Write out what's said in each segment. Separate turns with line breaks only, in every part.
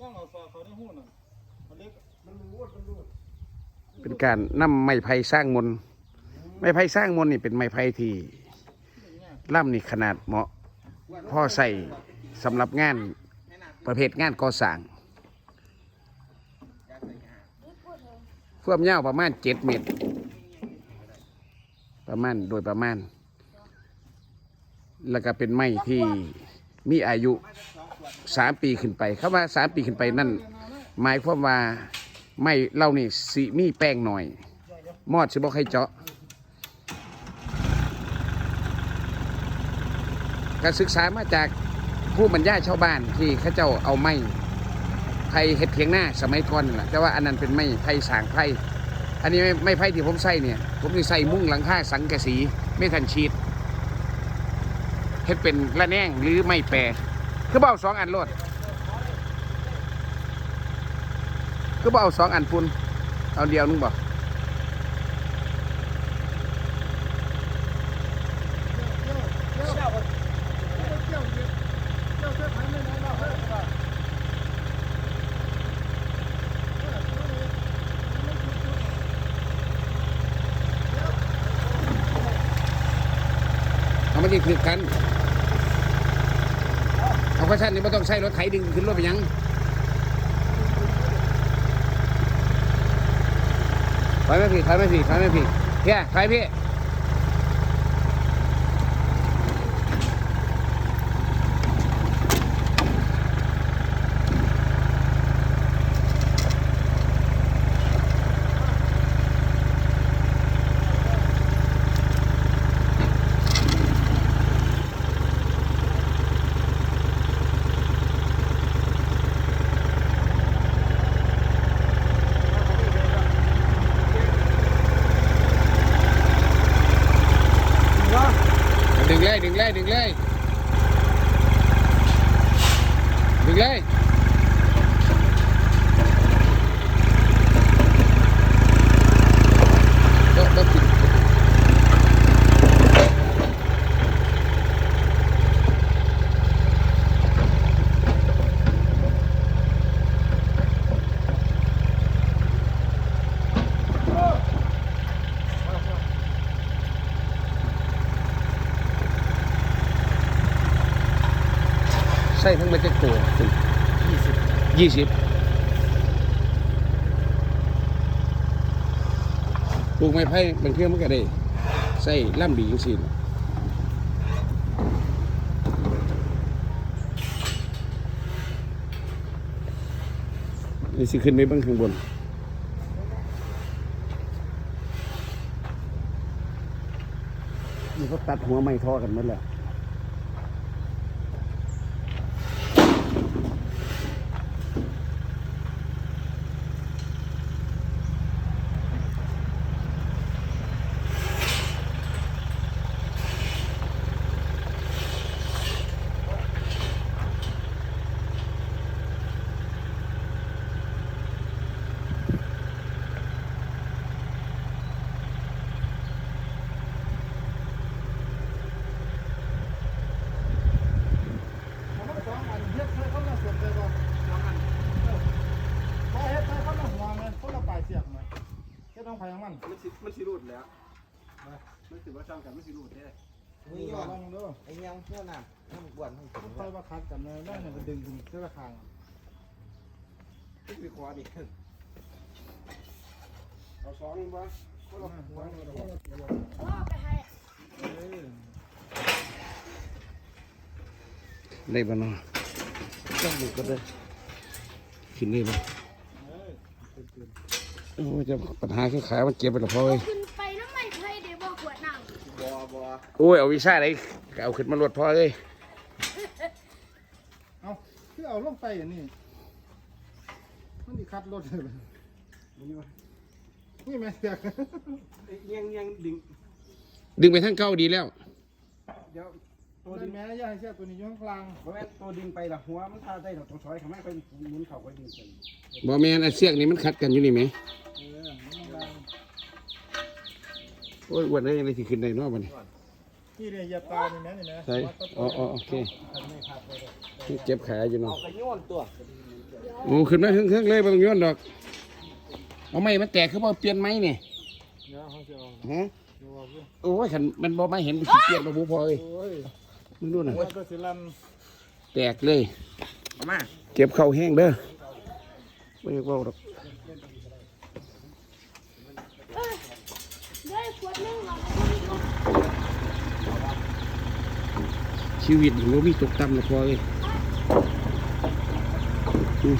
ต้องเอาฝาเขาได้หู้น่ะเอาเล็ก
มันรูดมันรูด
เป็นการนำไม้ไผ่สร้างมนต์ไม้ไผ่สร้างมนต์นี่เป็นไม้ไผ่ที่ล่ำนี่ขนาดเหมาะพ่อใส่สำหรับงานประเภทงานก่อสร้างความยาวประมาณเจ็ดเมตร ประมาณโดยประมาณ แล้วก็เป็นไม้ที่มีอายุ สามปีขึ้นไปคำว่าสามปีขึ้นไปนั่นหมายความว่าไม่เล่านี่สิมีแป้งหน่อย มอดสิบอกให้เจาะการศึกษามาจากผู้บรรยายชาวบ้านที่เขาเจ้าเอาไม้ไผ่เห็ดเทียงหน้าสมัยก่อนแหละแต่ว่าอันนั้นเป็นไม้ไผ่สางไผ่อันนี้ไม่ไม่ไผ่ที่ผมใส่เนี่ย ผมจะใส่มุ้งหลังคาสังกะสีไม่ทันชีดเฮ็ดเป็นละแนงหรือไม่แปร คือเบาสองอันโลดก็บเอาสองอันปุ่นเอาเดียวนึงบ่
เจ้าเจ้าไม่ด้เราให้ว่า
เอามาที่คือกัน เอาะฉะนั้นนี่ไม่ต้องใช้รถไถดึงขึ้นรถไปยังถอยไม่ผิดถอยไม่ผิดถอยไม่ผิดเฮียถอยพี่ ดึง เลยดึงเลยดึงเลยดึงเลยโต๊ะโต๊ ส่ทั้งหมดจะตัวยี่สิบยี่สิบปลูกไม้ไผ่บางเทื่อมันก็ได้ใส่ล่ำดีจังสิล่ะนี่สิขึ้นไปเบ้างข้างบนนี่เขาตัดหัวไม้ทอกันหมดแล้ว
ผมว่าสองอันเฮ็ดให้เขามาสนใจบ่สองอันเออพอเฮ็ดให้เขามาหัวเลยเขาละปลายเสียบเลยเฮ็ดต้องไผของ มัน
มันสิมันสิรูดแล้วมันสิว่าช่างกันมันสิรูดแท้
นี่ยอดลองดู
ไอ้ยังเพื่อนน่ะน้ำบวนให้ผม
ต้องไปว่าคัดกันเลยแม่เนี่ยมันดึงถึงเสื้อคาง
นี่คือคอดิเอาสองบ่คนละหัวคนละหัว
เออ
ได้บ่เนาะต้องดูก็ได้ขึ้นได้บ่
เออตื่น
โอ้ยจะปัญหาคือขามันเจ็บไปแล้วพ่อเอ้ย
ขึ้นไปน้ำไม่เคยเดี๋ยวบอกขวดน้
บ่บ่
โอ้ยเอาวิชาอะไรเอาขึ้นมาลวดพ่อเอ้ย
ๆเอาคือเอาลงไปอย่างนี้มันสิคัดรถเลย
มันอยู่
นี่แม่เสียก
ไอ้ยังยังดึง
ดึงไปทางเก้าดีแล้ว
เดี๋ยว
ตัวดิแม่ย่าให้เสียตัวนี้อยู่ข้างกลาง
บ่แม่นตัวดึงไปละหัวมันท่าได้ดอกต้องซอยเขาไม่ค่อยหมุนเข่าก็ดึงไป
บ่แม่นไอ้เสียกนี่มันขัดกันอยู่นี่ไหม
เออมันข้างกลาง
โอ้ยอ้วันนี้ยังไงที่ขึ้นได้เนาะบัดนี้
นี่เนี่ยเหยียบตานี่แม่นี่แม่
ใช่อ๋ออ๋อโอเคนี่เจ็บขาอยู่เนาะ
เอากระโยนตัวำ
เดี๋ยว
โอ้ขึ้นมาเครื่องๆเลยบ่ต้องย้อนดอกเอาไม้มันแตกคือบ่เปลี่ยนไม้นี่
เดี๋ยวเขาจะเอา
ฮะ
เดี๋ยวเอาสิ
โอ้ยคันมันบ่มาเห็นมันสิเปลี่ยนบ่บุพอเอ้ย
โอ้ย
มึงดูน่ะ
มันก็สิลัน
แตกเลย
เอามา
เก็บเข้าวแห้งเด้อบ่อยากเว้าดอก
เอ้ยได้ขวดหนึงเรา
ชีวิตมันบ่มีตกต่ำหรอกพอเอ้ยอืม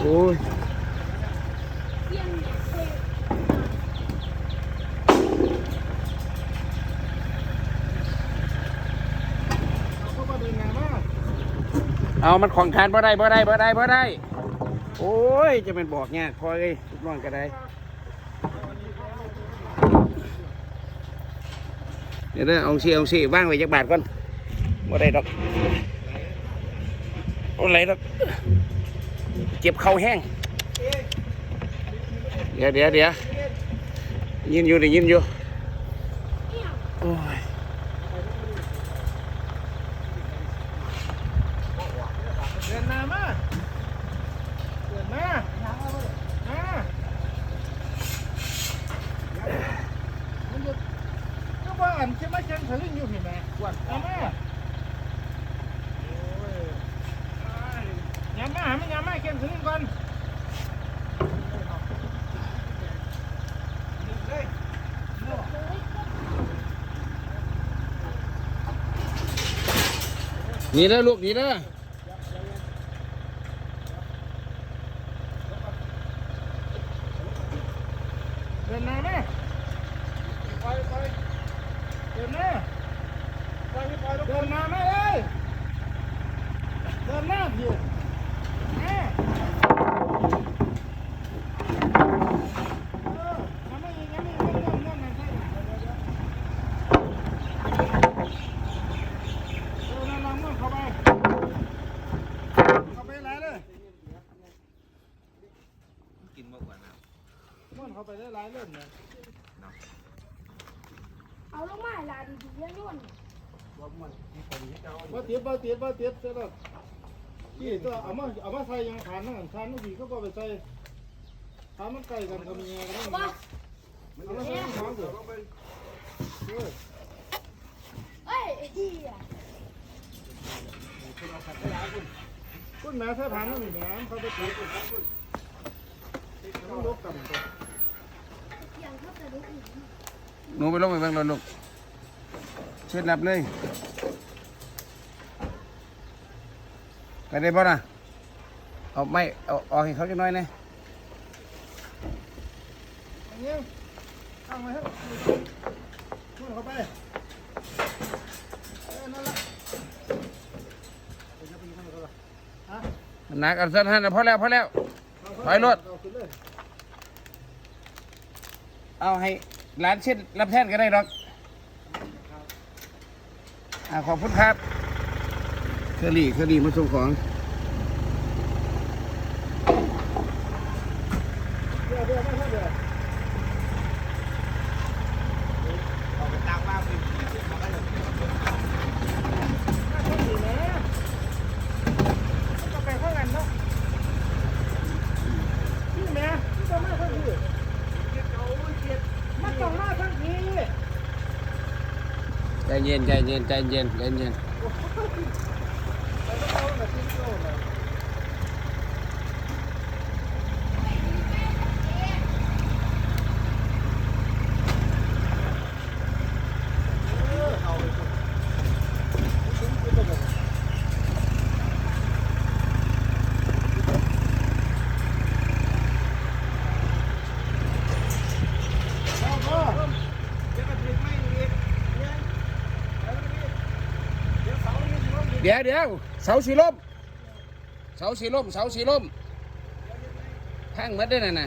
โอ้ย
เพียงเศษ
เขาก็เดินไงมา
เอามันของทานบ่ได้บ่ได้บ่ได้บ่ได้ โอ้ย จะเป็นบอกเนี่ยพอเลยทุกน้องก็ได้เดี๋ยวนะเอาสิเอาสิว่างไว้จักบาทก่อนบ่ได้ดอกโอ้ไรดอกเก็บเข้าแห้ง เดี๋ยวเดี๋ยวเดี๋ยวยินอยู่ได้ยินอยู่โอ้ย
เดินหน้ามาเดินหน้ามามันหยุดก็ว่าอันจะมาเชิงทะลึ่งอยู่เห็นไหมกวนเอามาโอ้ย ไม่งามม่เขียนถึงก่อน
นี่นะลูกนี่นะ
เดินหน้ามาไปไปเดินหน้าไปไปเดินหน้ามาเลยเดินหน้าอยู่แม่เออทำไมอย่างนี้ไม่เรื่องเรื่องมันใช่ไหมเดี๋ยวเดี๋ยวเดี๋ยวนั่นลองมือเข้าไปเข้าไปไหนเลย
กินบ่กว่าน้
มันเข้าไปได้หลายเล่มเลย
เอา ลงมาให้ลาดีๆเยอะนุ่น
บ่เตียบบ่เตียบบ่เตียบเสร็จแล้วที่ก็เอามาเอามาใส่ยังขานนั่นขานนั่นสิเขาก็ไปใส่ขานมันใกล้กันก็มีไงกันนั่น
ว่า
เอามาใส่ยังขานเถอะเออ
เอ้ยเฮีย
คุณแม่ใส่ผ่านนั่นนี่แม่เขาไปตีกันมันลบกันตัว
เสียงเขาจะรู้อีก
หนูไปลงไปเบิ่งรถลูก เชิดนับเลยไปได้บ่น่ะเอาไม่เอาออกให้เขาจักหน่อยนะ
อันนี้ตั้งไว้ให้คุณเข้าไปเออนั่นละเดี๋ยวจะเป็นยังไงกันล่ะฮะ
หนักอันสั้นๆนะพอแล้วพอแล้วถอยรถ
เอาขึ้นเลย
เอาให้ร้านเช่นรับแทนก็ได้หรอกอ่า ขอบคุณครับ เคอรี่เคอรี่มาส่งของ
เดี๋ยวเดี๋ยวไม่ใช่เดี๋ยวำ
เอาไปตั้งบ้านเป็นมันก็จะ
ก็ไปเข้ากันเนาะนี่แม่ที่จะมาทั้งทีมันต้องมาทั้งที
ใจ เย็นใจเย็นใจเย็นใจเย็น
เอาแบบที่โตเลย
เดี๋ยวเดี๋ยวเสาสีลมเสาสีลมเสาสีลมพังหมดได้อน่ะนะ